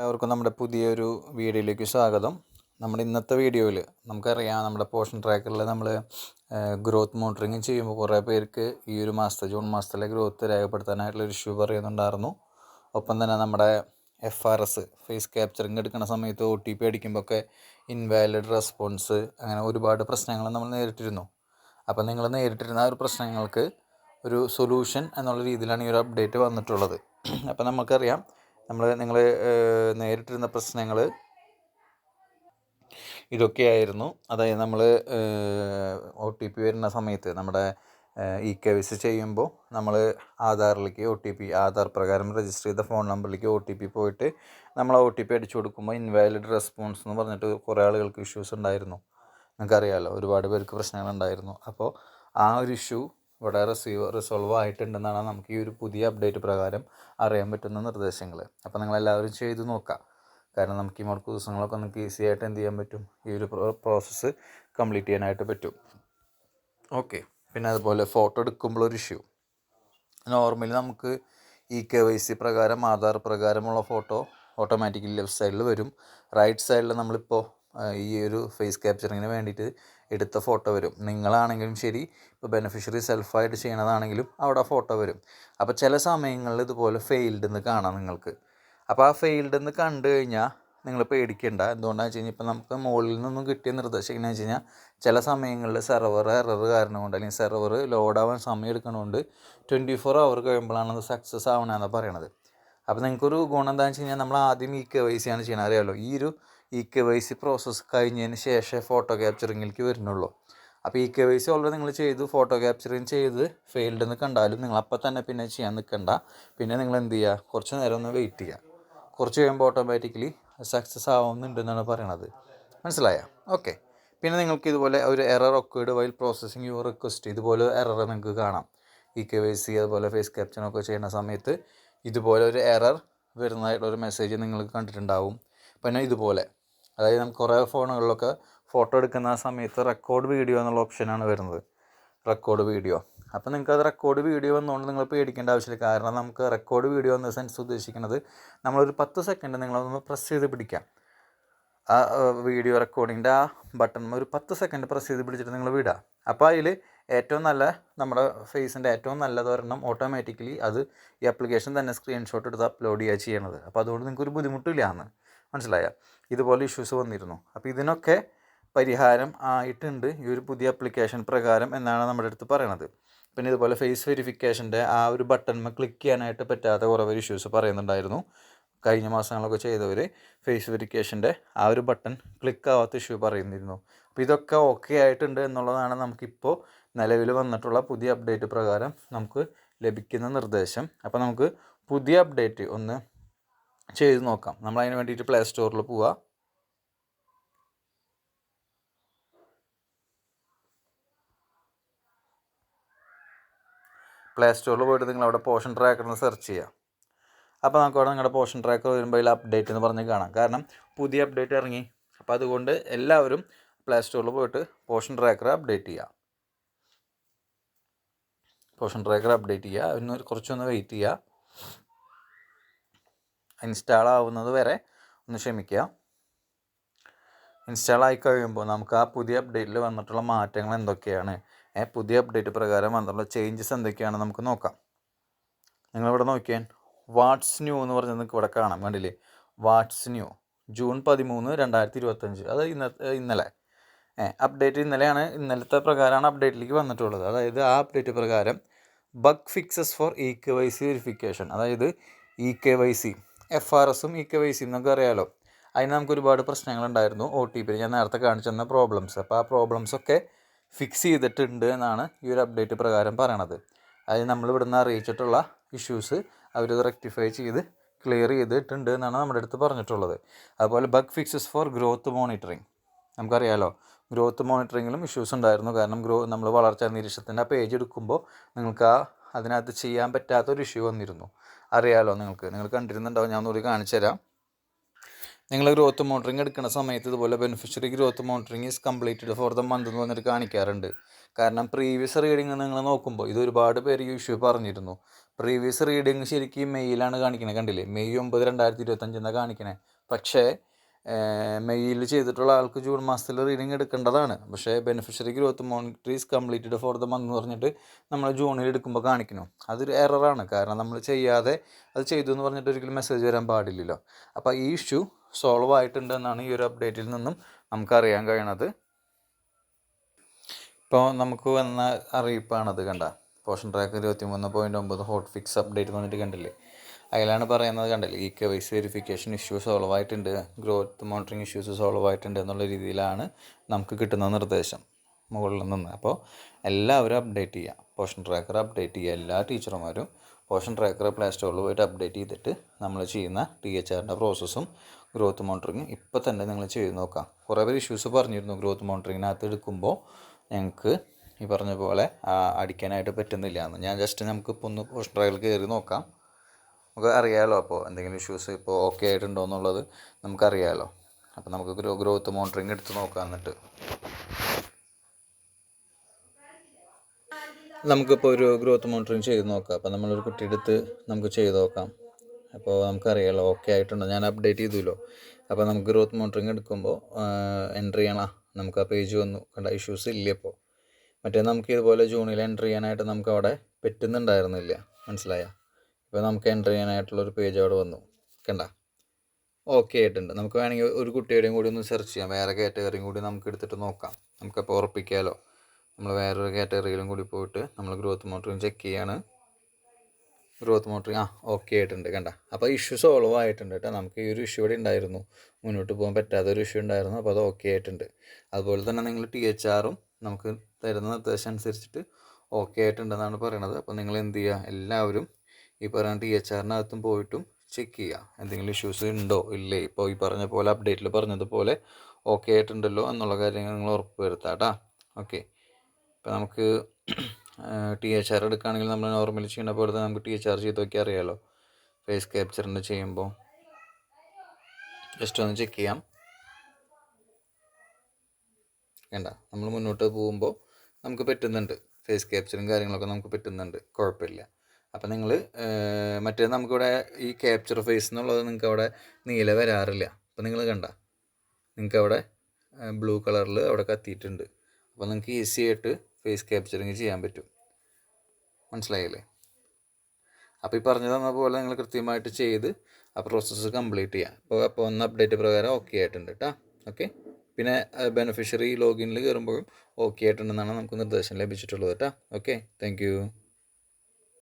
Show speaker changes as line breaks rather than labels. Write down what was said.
എല്ലാവർക്കും നമ്മുടെ പുതിയൊരു വീഡിയോയിലേക്ക് സ്വാഗതം. നമ്മുടെ ഇന്നത്തെ വീഡിയോയിൽ നമുക്കറിയാം നമ്മുടെ പോഷൻ ട്രാക്കറിൽ നമ്മൾ ഗ്രോത്ത് മോണിറ്ററിങ് ചെയ്യുമ്പോൾ കുറേ പേർക്ക് ഈ ഒരു മാസത്തെ ജൂൺ മാസത്തിലെ ഗ്രോത്ത് രേഖപ്പെടുത്താനായിട്ടുള്ള ഒരു ഇഷ്യൂ പറയുന്നുണ്ടായിരുന്നു. ഒപ്പം തന്നെ നമ്മുടെ F R S face capturing എടുക്കുന്ന സമയത്ത് ഒ ടി പി അടിക്കുമ്പോൾ ഒക്കെ ഇൻവാലിഡ് റെസ്പോൺസ് അങ്ങനെ ഒരുപാട് പ്രശ്നങ്ങൾ നമ്മൾ നേരിട്ടിരുന്നു. അപ്പോൾ നിങ്ങൾ നേരിട്ടിരുന്ന ആ ഒരു പ്രശ്നങ്ങൾക്ക് ഒരു സൊല്യൂഷൻ എന്നുള്ള രീതിയിലാണ് ഈ ഒരു അപ്ഡേറ്റ് വന്നിട്ടുള്ളത്. അപ്പോൾ നമുക്കറിയാം നമ്മൾ നിങ്ങൾ നേരിട്ടിരുന്ന പ്രശ്നങ്ങൾ ഇതൊക്കെയായിരുന്നു. അതായത് നമ്മൾ ഒ ടി പി വരുന്ന സമയത്ത് നമ്മുടെ ഇ കെ വിസ് ചെയ്യുമ്പോൾ നമ്മൾ ആധാറിലേക്ക് ഒ ടി പി ആധാർ പ്രകാരം രജിസ്റ്റർ ചെയ്ത ഫോൺ നമ്പറിലേക്ക് ഒ ടി പി പോയിട്ട് നമ്മൾ ഒ ടി പി അടിച്ചു കൊടുക്കുമ്പോൾ ഇൻവാലിഡ് റെസ്പോൺസ് എന്ന് പറഞ്ഞിട്ട് കുറേ ആളുകൾക്ക് ഇഷ്യൂസ് ഉണ്ടായിരുന്നു. നിങ്ങൾക്കറിയാമല്ലോ ഒരുപാട് പേർക്ക് പ്രശ്നങ്ങളുണ്ടായിരുന്നു. അപ്പോൾ ആ ഒരു ഇഷ്യൂ ഇവിടെ റിസീവ് റിസോൾവ് ആയിട്ടുണ്ടെന്നാണ് നമുക്ക് ഈ ഒരു പുതിയ അപ്ഡേറ്റ് പ്രകാരം അറിയാൻ പറ്റുന്ന നിർദ്ദേശങ്ങൾ അപ്പോൾ നിങ്ങളെല്ലാവരും ചെയ്ത് നോക്കാം. കാരണം നമുക്ക് ഈ മുടക്ക് ദിവസങ്ങളൊക്കെ നമുക്ക് ഈസി ആയിട്ട് എന്ത് ചെയ്യാൻ പറ്റും? ഈ ഒരു പ്രോസസ്സ് കംപ്ലീറ്റ് ചെയ്യാനായിട്ട് പറ്റും. ഓക്കെ പിന്നെ അതുപോലെ ഫോട്ടോ എടുക്കുമ്പോൾ ഒരു ഇഷ്യൂ നോർമലി നമുക്ക് ഈ കെ വൈ സി പ്രകാരം ആധാർ പ്രകാരമുള്ള ഫോട്ടോ ഓട്ടോമാറ്റിക്കലി ലെഫ്റ്റ് സൈഡിൽ വരും. റൈറ്റ് സൈഡിൽ നമ്മളിപ്പോൾ ഈ ഒരു ഫേസ് ക്യാപ്ചറിങ്ങിന് വേണ്ടിയിട്ട് എടുത്ത ഫോട്ടോ വരും. നിങ്ങളാണെങ്കിലും ശരി ഇപ്പോൾ ബെനിഫിഷ്യറി സെൽഫായിട്ട് ചെയ്യണതാണെങ്കിലും അവിടെ ഫോട്ടോ വരും. അപ്പോൾ ചില സമയങ്ങളിൽ ഇതുപോലെ ഫെയിൽഡ് എന്ന് കാണാം നിങ്ങൾക്ക്. അപ്പോൾ ആ ഫെയിൽഡ് എന്ന് കണ്ടു കഴിഞ്ഞാൽ നിങ്ങൾ പേടിക്കേണ്ട. എന്തുകൊണ്ടാണെന്ന് വെച്ച് കഴിഞ്ഞാൽ ഇപ്പോൾ നമുക്ക് മുകളിൽ നിന്നും കിട്ടിയ നിർദ്ദേശം എങ്ങനെയാ വെച്ച് കഴിഞ്ഞാൽ ചില സമയങ്ങളിൽ സെർവർ എറർ കാരണം കൊണ്ട് അല്ലെങ്കിൽ സെർവർ ലോഡാവാൻ സമയം എടുക്കണതുകൊണ്ട് ട്വന്റി ഫോർ അവർ കഴിയുമ്പോഴാണ് അത് സക്സസ് ആവണമെന്നാണ് പറയണത്. അപ്പോൾ നിങ്ങൾക്കൊരു ഗുണം എന്താണെന്ന് വെച്ച് കഴിഞ്ഞാൽ നമ്മൾ ആദ്യം ഈ കെ വൈ സി ആണ് ചെയ്യണത്. അറിയാമല്ലോ ഈ ഒരു E K Y C process കഴിഞ്ഞതിന് ശേഷമേ ഫോട്ടോ ക്യാപ്ചറിങ്ങിലേക്ക് വരുന്നുള്ളൂ. അപ്പോൾ E K Y C already നിങ്ങൾ ചെയ്തു. ഫോട്ടോ ക്യാപ്ചറിങ് ചെയ്ത് ഫെയിൽഡ് എന്ന് കണ്ടാലും നിങ്ങൾ അപ്പം തന്നെ പിന്നെ ചെയ്യാൻ നിൽക്കണ്ട പിന്നെ നിങ്ങൾ എന്ത് ചെയ്യുക കുറച്ച് നേരം ഒന്ന് വെയിറ്റ് ചെയ്യുക കുറച്ച് കഴിയുമ്പോൾ ഓട്ടോമാറ്റിക്കലി സക്സസ് ആവുന്നുണ്ടെന്നാണ് പറയണത്. മനസ്സിലായ? ഓക്കെ പിന്നെ നിങ്ങൾക്ക് ഇതുപോലെ ഒരു error occurred while processing your request ഇതുപോലെ എറർ നിങ്ങൾക്ക് കാണാം. ഇ കെ വൈ സി അതുപോലെ ഫേസ് ക്യാപ്ചറൊക്കെ ചെയ്യുന്ന സമയത്ത് ഇതുപോലെ ഒരു എറർ വരുന്നതായിട്ടുള്ള ഒരു മെസ്സേജ് നിങ്ങൾ കണ്ടിട്ടുണ്ടാവും. പിന്നെ ഇതുപോലെ. അതായത് നമുക്ക് കുറേ ഫോണുകളിലൊക്കെ ഫോട്ടോ എടുക്കുന്ന സമയത്ത് റെക്കോർഡ് വീഡിയോ എന്നുള്ള ഓപ്ഷനാണ് വരുന്നത്. Record video. അപ്പോൾ നിങ്ങൾക്ക് അത് റെക്കോർഡ് വീഡിയോ എന്നുകൊണ്ട് നിങ്ങൾ പേടിക്കേണ്ട ആവശ്യമില്ല. കാരണം നമുക്ക് റെക്കോർഡ് വീഡിയോ എന്ന സെൻസ് ഉദ്ദേശിക്കുന്നത് നമ്മളൊരു പത്ത് സെക്കൻഡ് നിങ്ങളൊന്ന് പ്രസ് ചെയ്ത് പിടിക്കാം. ആ വീഡിയോ റെക്കോർഡിങ്ങിന്റെ ആ ബട്ടൺ ഒരു പത്ത് സെക്കൻഡ് പ്രസ് ചെയ്ത് പിടിച്ചിട്ട് നിങ്ങൾ വിടുക അപ്പോൾ അതിൽ ഏറ്റവും നല്ല നമ്മുടെ ഫേസിന്റെ ഏറ്റവും നല്ലത് ഒരെണ്ണം ഓട്ടോമാറ്റിക്കലി അത് ഈ ആപ്ലിക്കേഷൻ തന്നെ സ്ക്രീൻഷോട്ട് എടുത്ത് അപ്ലോഡ് ചെയ്യുക ചെയ്യണത്. അപ്പോൾ അതുകൊണ്ട് നിങ്ങൾക്ക് ഒരു ബുദ്ധിമുട്ടില്ല എന്ന്. മനസ്സിലായ? ഇതുപോലെ ഇഷ്യൂസ് വന്നിരുന്നു. അപ്പോൾ ഇതിനൊക്കെ പരിഹാരം ആയിട്ടുണ്ട്. ഈ ഒരു പുതിയ ആപ്ലിക്കേഷൻ പ്രകാരം എന്നാണ് നമ്മുടെ അടുത്ത് പറയണത്. പിന്നെ ഇതുപോലെ ഫേസ് വെരിഫിക്കേഷന്റെ ആ ഒരു ബട്ടൺമ ക്ലിക്ക് ചെയ്യാനായിട്ട് പറ്റാത്ത കുറവ് ഇഷ്യൂസ് പറയുന്നുണ്ടായിരുന്നു. കഴിഞ്ഞ മാസങ്ങളൊക്കെ ചെയ്തവർ ഫേസ് വെരിഫിക്കേഷന്റെ ആ ഒരു ബട്ടൺ ക്ലിക്ക് ആവാത്ത ഇഷ്യൂ പറയുന്നിരുന്നു. അപ്പോൾ ഇതൊക്കെ ഓക്കെ ആയിട്ടുണ്ട് എന്നുള്ളതാണ് നമുക്കിപ്പോൾ നിലവിൽ വന്നിട്ടുള്ള പുതിയ അപ്ഡേറ്റ് പ്രകാരം നമുക്ക് ലഭിക്കുന്ന നിർദ്ദേശം. അപ്പോൾ നമുക്ക് പുതിയ അപ്ഡേറ്റ് ഒന്ന് ചെയ്ത് നോക്കാം. നമ്മൾ അതിന് വേണ്ടിയിട്ട് പ്ലേ സ്റ്റോറിൽ പോവുക പ്ലേ സ്റ്റോറിൽ പോയിട്ട് നിങ്ങൾ അവിടെ പോഷൻ ട്രാക്കർ എന്ന് സെർച്ച് ചെയ്യുക അപ്പോൾ നമുക്ക് അവിടെ നിങ്ങളുടെ പോഷൻ ട്രാക്കർ വരുമ്പോൾ അതിൽ അപ്ഡേറ്റ് എന്ന് പറഞ്ഞ് കാണാം. കാരണം പുതിയ അപ്ഡേറ്റ് ഇറങ്ങി. അപ്പോൾ അതുകൊണ്ട് എല്ലാവരും പ്ലേ സ്റ്റോറിൽ പോയിട്ട് പോഷൻ ട്രാക്കർ അപ്ഡേറ്റ് ചെയ്യുക പോഷൻ ട്രാക്കർ അപ്ഡേറ്റ് ചെയ്യുക അതിന് കുറച്ചൊന്ന് വെയിറ്റ് ചെയ്യുക ഇൻസ്റ്റാൾ ആവുന്നത് വരെ ഒന്ന് ക്ഷമിക്കുക ഇൻസ്റ്റാൾ ആയി കഴിയുമ്പോൾ നമുക്ക് ആ പുതിയ അപ്ഡേറ്റിൽ വന്നിട്ടുള്ള മാറ്റങ്ങൾ എന്തൊക്കെയാണ്? പുതിയ അപ്ഡേറ്റ് പ്രകാരം വന്നിട്ടുള്ള ചേഞ്ചസ് എന്തൊക്കെയാണ് നമുക്ക് നോക്കാം. നിങ്ങളിവിടെ നോക്കിയാൽ വാട്സ് ന്യൂ എന്ന് പറഞ്ഞത് നിങ്ങൾക്ക് ഇവിടെ കാണാം. കണ്ടില്ലേ? വാട്സ് ന്യൂ ജൂൺ പതിമൂന്ന് രണ്ടായിരത്തി ഇരുപത്തഞ്ച് അത് ഇന്ന ഇന്നലെ. അപ്ഡേറ്റ് ഇന്നലെയാണ്. ഇന്നലത്തെ പ്രകാരമാണ് അപ്ഡേറ്റിലേക്ക് വന്നിട്ടുള്ളത്. അതായത് ആ അപ്ഡേറ്റ് പ്രകാരം bug fixes for E K Y C verification അതായത് E K Y C F R എസും ഇ കെ വൈ സി എന്നൊക്കെ അറിയാമല്ലോ അതിന് നമുക്ക് ഒരുപാട് പ്രശ്നങ്ങളുണ്ടായിരുന്നു ഒ ടി പി ഞാൻ നേരത്തെ കാണിച്ചു തന്ന പ്രോബ്ലംസ് അപ്പോൾ ആ പ്രോബ്ലംസൊക്കെ ഫിക്സ് ചെയ്തിട്ടുണ്ട് എന്നാണ് ഈ ഒരു അപ്ഡേറ്റ് പ്രകാരം പറയണത്. അതായത് നമ്മൾ നിന്ന് അറിയിച്ചിട്ടുള്ള ഇഷ്യൂസ് അവരത് റെക്ടിഫൈ ചെയ്ത് ക്ലിയർ ചെയ്തിട്ടുണ്ട് എന്നാണ് നമ്മുടെ അടുത്ത് പറഞ്ഞിട്ടുള്ളത്. അതുപോലെ bug fixes for growth monitoring നമുക്കറിയാലോ ഗ്രോത്ത് മോണിറ്ററിങ്ങിലും ഇഷ്യൂസ് ഉണ്ടായിരുന്നു. കാരണം ഗ്രോ നമ്മൾ വളർച്ചാ നിരീക്ഷണത്തിന്റെ ആ പേജ് എടുക്കുമ്പോൾ നിങ്ങൾക്ക് ആ അതിനകത്ത് ചെയ്യാൻ പറ്റാത്തൊരു ഇഷ്യൂ വന്നിരുന്നു. അറിയാലോ നിങ്ങൾക്ക് നിങ്ങൾ കണ്ടിരുന്നുണ്ടാവും ഞാൻ ഒന്നുകൂടി കാണിച്ചു തരാം. നിങ്ങൾ ഗ്രോത്ത് മോണിറ്ററിങ് എടുക്കുന്ന സമയത്ത് ഇതുപോലെ beneficiary growth monitoring is completed for the month എന്ന് പറഞ്ഞിട്ട് കാണിക്കാറുണ്ട്. കാരണം പ്രീവിയസ് റീഡിങ് നിങ്ങൾ നോക്കുമ്പോൾ ഇത് ഒരുപാട് പേര് ഇഷ്യൂ പറഞ്ഞിരുന്നു. പ്രീവിയസ് റീഡിങ് ശരിക്കും മെയ്യിലാണ് കാണിക്കണേ കണ്ടില്ലേ? മെയ് ഒമ്പത് രണ്ടായിരത്തി ഇരുപത്തഞ്ചെന്നാണ് കാണിക്കണേ. പക്ഷേ മെയ്യിൽ ചെയ്തിട്ടുള്ള ആൾക്ക് ജൂൺ മാസത്തിൽ റീഡിങ് എടുക്കേണ്ടതാണ്. പക്ഷേ beneficiary growth monitoring is completed for the month എന്ന് പറഞ്ഞിട്ട് നമ്മൾ ജൂണിൽ എടുക്കുമ്പോൾ കാണിക്കണം അതൊരു എററാണ് കാരണം നമ്മൾ ചെയ്യാതെ അത് ചെയ്തു എന്ന് പറഞ്ഞിട്ട് ഒരിക്കലും മെസ്സേജ് വരാൻ പാടില്ലല്ലോ. അപ്പോൾ ഈ ഇഷ്യൂ സോൾവ് ആയിട്ടുണ്ട് എന്നാണ് ഈ ഒരു അപ്ഡേറ്റിൽ നിന്നും നമുക്കറിയാൻ കഴിയണത്. ഇപ്പോൾ നമുക്ക് വന്ന അറിയിപ്പാണത് കണ്ട. പോഷൻ ട്രാക്ക് ഇരുപത്തി മൂന്ന് പോയിന്റ് ഒമ്പത് ഹോട്ട് ഫിക്സ് അപ്ഡേറ്റ് വന്നിട്ട് കണ്ടില്ലേ? അതിലാണ് പറയുന്നത് കണ്ടില്ലേ ഈ K Y C verification issue solve ആയിട്ടുണ്ട് ഗ്രോത്ത് മോണിറ്ററിങ് ഇഷ്യൂസ് സോൾവ് ആയിട്ടുണ്ട് എന്നുള്ള രീതിയിലാണ് നമുക്ക് കിട്ടുന്ന നിർദ്ദേശം മുകളിൽ നിന്ന്. അപ്പോൾ എല്ലാവരും അപ്ഡേറ്റ് ചെയ്യുക. പോഷൻ ട്രാക്കർ അപ്ഡേറ്റ് ചെയ്യുക. എല്ലാ ടീച്ചർമാരും പോഷൻ ട്രാക്കർ പ്ലേ സ്റ്റോറിൽ പോയിട്ട് അപ്ഡേറ്റ് ചെയ്തിട്ട് നമ്മൾ ചെയ്യുന്ന ടി എച്ച് ആറിന്റെ പ്രോസസ്സും ഗ്രോത്ത് മോണിറ്ററിങ് ഇപ്പോൾ തന്നെ നിങ്ങൾ ചെയ്ത് നോക്കാം. കുറേ പേര് ഇഷ്യൂസ് പറഞ്ഞിരുന്നു ഗ്രോത്ത് മോണിറ്ററിങ്ങിനകത്ത് എടുക്കുമ്പോൾ ഞങ്ങൾക്ക് ഈ പറഞ്ഞ പോലെ അടിക്കാനായിട്ട് പറ്റുന്നില്ല എന്ന്. ഞാൻ ജസ്റ്റ് നമുക്ക് ഇപ്പോൾ ഒന്ന് പോഷൻ ട്രാക്കറിൽ കയറി നോക്കാം. നമുക്ക് അറിയാമല്ലോ അപ്പോൾ എന്തെങ്കിലും ഇഷ്യൂസ് ഇപ്പോൾ ഓക്കെ ആയിട്ടുണ്ടോ എന്നുള്ളത് നമുക്കറിയാമല്ലോ അപ്പോൾ നമുക്ക് ഗ്രോ ഗ്രോത്ത് മോണിറ്ററിങ് എടുത്ത് നോക്കാം എന്നിട്ട്. നമുക്കിപ്പോൾ ഒരു ഗ്രോത്ത് മോണിറ്ററിങ് ചെയ്ത് നോക്കാം. അപ്പോൾ നമ്മളൊരു കുട്ടി എടുത്ത് നമുക്ക് ചെയ്ത് നോക്കാം. അപ്പോൾ നമുക്കറിയാമല്ലോ ഓക്കെ ആയിട്ടുണ്ടോ. ഞാൻ അപ്ഡേറ്റ് ചെയ്തുല്ലോ. അപ്പോൾ നമുക്ക് ഗ്രോത്ത് മോണിറ്ററിങ് എടുക്കുമ്പോൾ എന്റർ ചെയ്യണം. നമുക്ക് ആ പേജ് വന്നു. കണ്ട ഇഷ്യൂസ് ഇല്ല ഇപ്പോൾ. മറ്റേ നമുക്ക് ഇതുപോലെ ജൂണിൽ എന്റർ ചെയ്യാനായിട്ട് നമുക്ക് അവിടെ പറ്റുന്നുണ്ടായിരുന്നില്ല. മനസ്സിലായോ? ഇപ്പോൾ നമുക്ക് എന്റർ ചെയ്യാനായിട്ടുള്ളൊരു പേജ് അവിടെ വന്നു. കണ്ട? ഓക്കെ ആയിട്ടുണ്ട്. നമുക്ക് വേണമെങ്കിൽ ഒരു കുട്ടിയുടെയും കൂടി ഒന്ന് സെർച്ച് ചെയ്യാം. വേറെ കാറ്റഗറിയും കൂടി നമുക്ക് എടുത്തിട്ട് നോക്കാം. നമുക്കപ്പോൾ ഉറപ്പിക്കാമല്ലോ നമ്മൾ വേറൊരു കാറ്റഗറിയിലും കൂടി പോയിട്ട് നമ്മൾ ഗ്രോത്ത് മോട്ടറിങ് ചെക്ക് ചെയ്യാണ്. ഗ്രോത്ത് മോട്ടറിങ് ആ ഓക്കെ ആയിട്ടുണ്ട്. കണ്ട? അപ്പോൾ ഇഷ്യൂ സോൾവ് ആയിട്ടുണ്ട് കേട്ടോ. നമുക്ക് ഈ ഒരു ഇഷ്യൂ ഇവിടെ ഉണ്ടായിരുന്നു. മുന്നോട്ട് പോകാൻ പറ്റാത്ത ഒരു ഇഷ്യൂ ഉണ്ടായിരുന്നു. അപ്പോൾ അത് ഓക്കെ ആയിട്ടുണ്ട്. അതുപോലെ തന്നെ നിങ്ങൾ ടി എച്ച് ആറും നമുക്ക് തരുന്ന നിർദ്ദേശം അനുസരിച്ചിട്ട് ഓക്കെ ആയിട്ടുണ്ടെന്നാണ് പറയണത്. അപ്പോൾ നിങ്ങൾ എന്ത് ചെയ്യുക? എല്ലാവരും ഈ പറഞ്ഞ ടി എച്ച് ആറിനകത്തും പോയിട്ടും ചെക്ക് ചെയ്യുക എന്തെങ്കിലും ഇഷ്യൂസ് ഉണ്ടോ? ഇല്ലേ? ഇപ്പോൾ ഈ പറഞ്ഞ പോലെ അപ്ഡേറ്റിൽ പറഞ്ഞതുപോലെ ഓക്കെ ആയിട്ടുണ്ടല്ലോ എന്നുള്ള കാര്യങ്ങൾ നിങ്ങൾ ഉറപ്പ് വരുത്താം കേട്ടോ ഓക്കെ ഇപ്പോൾ നമുക്ക് ടി എച്ച് ആർ എടുക്കുകയാണെങ്കിൽ നമ്മൾ നോർമലി ചെയ്യുന്ന പോലെ തന്നെ നമുക്ക് ടി എച്ച് ആർ ചെയ്ത് നോക്കിയാൽ അറിയാമല്ലോ ഫേസ് ക്യാപ്ചറിന്റെ ചെയ്യുമ്പോൾ. ജസ്റ്റ് ഒന്ന് ചെക്ക് ചെയ്യാം. വേണ്ട. നമ്മൾ മുന്നോട്ട് പോകുമ്പോൾ നമുക്ക് പറ്റുന്നുണ്ട്. ഫേസ് ക്യാപ്ചറും കാര്യങ്ങളൊക്കെ നമുക്ക് പറ്റുന്നുണ്ട്. കുഴപ്പമില്ല. അപ്പം നിങ്ങൾ മറ്റേ നമുക്കിവിടെ ഈ ക്യാപ്ചർ ഫേസ് എന്നുള്ളത് നിങ്ങൾക്ക് അവിടെ നീല വരാറില്ല. അപ്പം നിങ്ങൾ കണ്ട. നിങ്ങൾക്ക് അവിടെ ബ്ലൂ കളറിൽ അവിടെ കത്തിയിട്ടുണ്ട്. അപ്പോൾ നിങ്ങൾക്ക് ഈസി ആയിട്ട് ഫേസ് ക്യാപ്ചറിങ് ചെയ്യാൻ പറ്റും. മനസ്സിലായില്ലേ? അപ്പോൾ ഈ പറഞ്ഞു തന്ന പോലെ നിങ്ങൾ കൃത്യമായിട്ട് ചെയ്ത് ആ പ്രോസസ്സ് കംപ്ലീറ്റ് ചെയ്യാം. അപ്പോൾ അപ്പോൾ ഒന്ന് അപ്ഡേറ്റ് പ്രകാരം ഓക്കെ ആയിട്ടുണ്ട് കേട്ടോ ഓക്കെ പിന്നെ ബെനിഫിഷ്യറി ലോഗിനിൽ കയറുമ്പോഴും ഓക്കെ ആയിട്ടുണ്ടെന്നാണ് നമുക്ക് നിർദ്ദേശം ലഭിച്ചിട്ടുള്ളത് കേട്ടോ ഓക്കെ താങ്ക്